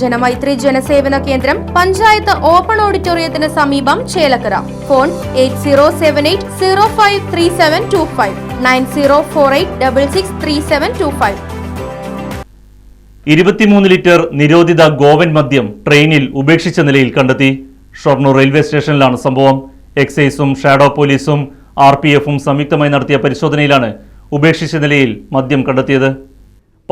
ജനമൈത്രി ജനസേവന കേന്ദ്രം പഞ്ചായത്ത് ഓപ്പൺ ഓഡിറ്റോറിയത്തിന് സമീപം Chelakkara. Phone eight zero seven eight zero five three seven two five nine zero four eight double six three seven two five. ഇരുപത്തിമൂന്ന് litre നിരോധിത ഗോവൻ മദ്യം ട്രെയിനിൽ ഉപേക്ഷിച്ച നിലയിൽ കണ്ടെത്തി. ഷൊർണൂർ റെയിൽവേ സ്റ്റേഷനിലാണ് സംഭവം. എക്സൈസും ഷാഡോ പോലീസും ആർ പി എഫും സംയുക്തമായി നടത്തിയ പരിശോധനയിലാണ് ഉപേക്ഷിച്ച നിലയിൽ മദ്യം കണ്ടെത്തിയത്.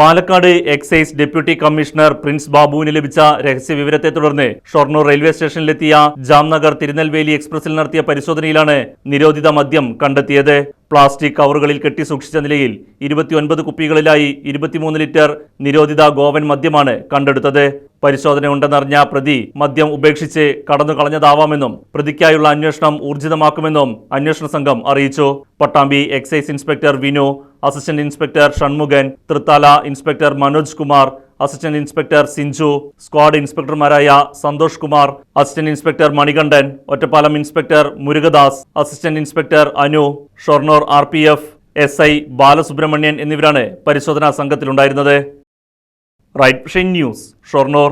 Palakkad excise deputy commissioner Prince ബാബുവിന് ലഭിച്ച രഹസ്യ വിവരത്തെ തുടർന്ന് ഷൊർണൂർ റെയിൽവേ സ്റ്റേഷനിലെത്തിയ ജാംനഗർ തിരുനെൽവേലി എക്സ്പ്രസിൽ നടത്തിയ പരിശോധനയിലാണ് നിരോധിത മദ്യം കണ്ടെത്തിയത്. പ്ലാസ്റ്റിക് കവറുകളിൽ കെട്ടി സൂക്ഷിച്ച നിലയിൽ ഇരുപത്തിയൊൻപത് കുപ്പികളിലായി ഇരുപത്തിമൂന്ന് ലിറ്റർ നിരോധിത ഗോവൻ മദ്യമാണ് കണ്ടെടുത്തത്. പരിശോധനയുണ്ടെന്നറിഞ്ഞ പ്രതി മദ്യം ഉപേക്ഷിച്ച് കടന്നു കളഞ്ഞതാവാമെന്നും പ്രതിക്കായുള്ള അന്വേഷണം ഊർജിതമാക്കുമെന്നും അന്വേഷണ സംഘം അറിയിച്ചു. Pattambi excise inspector Vinu assistant inspector Shanmukhan Thrithala inspector Manoj Kumar assistant inspector Sinju squad ഇൻസ്പെക്ടർമാരായ Santhosh Kumar assistant inspector Manikandan Ottapalam inspector Murugadas assistant inspector Anu Shoranur R P F S I Balasubramanian എന്നിവരാണ് പരിശോധനാ സംഘത്തിലുണ്ടായിരുന്നത്. Right news Shoranur.